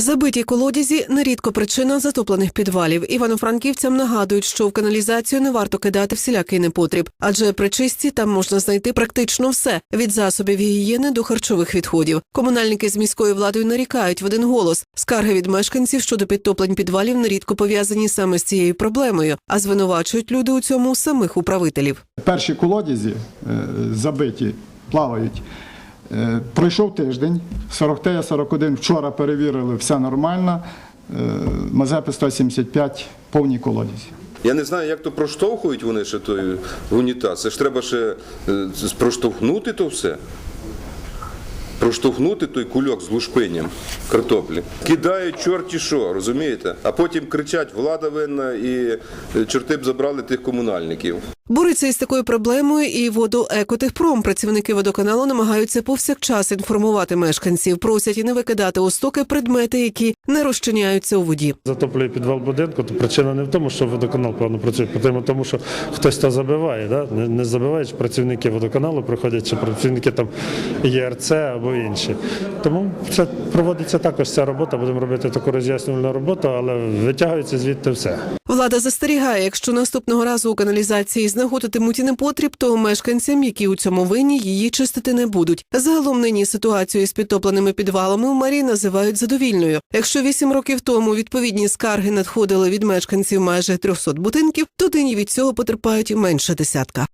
Забиті колодязі нерідко причина затоплених підвалів. Івано-франківцям нагадують, що в каналізацію не варто кидати всілякий непотріб, адже при чистці там можна знайти практично все від засобів гігієни до харчових відходів. Комунальники з міською владою нарікають в один голос. Скарги від мешканців щодо підтоплень підвалів нерідко пов'язані саме з цією проблемою, а звинувачують люди у цьому самих управителів. Перші колодязі е, забиті, плавають. Е, Пройшов тиждень, 40-41 вчора перевірили, все нормально. Е, Мазепи 175 повні колодязі. Я не знаю, як то проштовхують вони ще той унітаз. Це ж треба ще е, проштовхнути то все. Проштовхнути той кульок з лушпинням картоплі. Кидають чорті що, розумієте? А потім кричать, влада винна і чорти б забрали тих комунальників. Бореться із такою проблемою і водоекотехпром. Працівники водоканалу намагаються повсякчас інформувати мешканців, просять і не викидати у стоки предмети, які не розчиняються у воді. затоплює підвал будинку, то причина не в тому, що водоканал певно працює, в тому, що хтось то забиває. Да? Не, не забивають працівники водоканалу, приходять чи працівники там ЄРЦ або інші. Тому це проводиться також ця робота. Будемо робити таку роз'яснювальну роботу, але витягується звідти все. Влада застерігає, якщо наступного разу у каналізації знаходитимуть і непотріб, то мешканцям, які у цьому винні, її чистити не будуть. Загалом нині ситуацію з підтопленими підвалами в мерії називають задовільною. Якщо вісім років тому відповідні скарги надходили від мешканців майже 300 будинків, то нині від цього потерпають менше десятка.